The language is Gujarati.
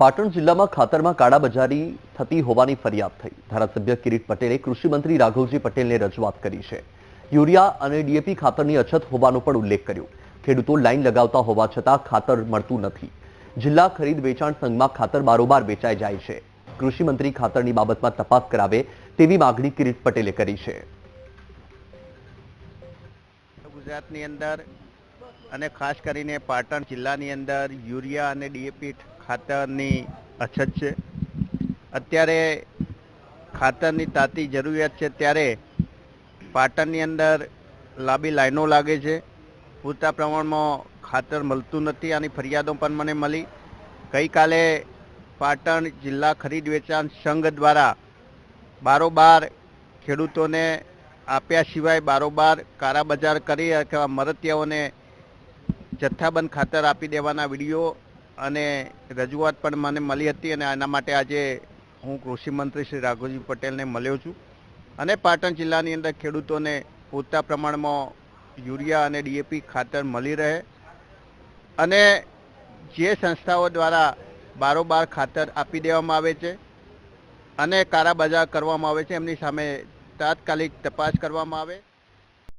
પાટણ જિલ્લામાં ખાતરમાં કાળાબજારી થતી હોવાની ફરિયાદ થઈ. ધારાસભ્ય કિરીટ પટેલે કૃષિ મંત્રી રાઘવજી પટેલને રજૂઆત કરી છે. યુરિયા અને ડીએપી ખાતરની અછત હોવાનો પણ ઉલ્લેખ કર્યો. ખેડૂતો લાઇન લગાવતા હોવા છતાં ખાતર મળતું નથી. જિલ્લા ખરીદ વેચાણ સંઘમાં ખાતર બારોબાર વેચાઈ જાય છે. કૃષિમંત્રી ખાતરની બાબતમાં તપાસ કરાવે તેવી માગણી કિરીટ પટેલે કરી છે. ગુજરાતની અંદર અને ખાસ કરીને પાટણ જિલ્લાની અંદર યુરિયા અને ડીએપી ખાતરની અછત છે. અત્યારે ખાતરની તાતી જરૂરિયાત છે ત્યારે પાટણની અંદર લાંબી લાઈનો લાગે છે. પૂરતા પ્રમાણમાં ખાતર મળતું નથી આની ફરિયાદો પણ મને મળી. ગઈકાલે પાટણ જિલ્લા ખરીદ વેચાણ સંઘ દ્વારા બારોબાર ખેડૂતોને આપ્યા સિવાય બારોબાર કારાબજાર કરી અથવા મરતિયાઓને જથ્થાબંધ ખાતર આપી દેવાના વીડિયો અને રજૂઆત પણ મને મળી હતી અને આના માટે આજે હું કૃષિમંત્રી શ્રી રાઘુજી પટેલને મળ્યો છું. અને પાટણ જિલ્લાની અંદર ખેડૂતોને પૂરતા પ્રમાણમાં યુરિયા અને ડીએપી ખાતર મળી રહે. અને જે સંસ્થાઓ દ્વારા બારોબાર ખાતર આપી દેવામાં આવે છે અને કાળાબજાર કરવામાં આવે છે, એમની સામે તાત્કાલિક તપાસ કરવામાં આવે.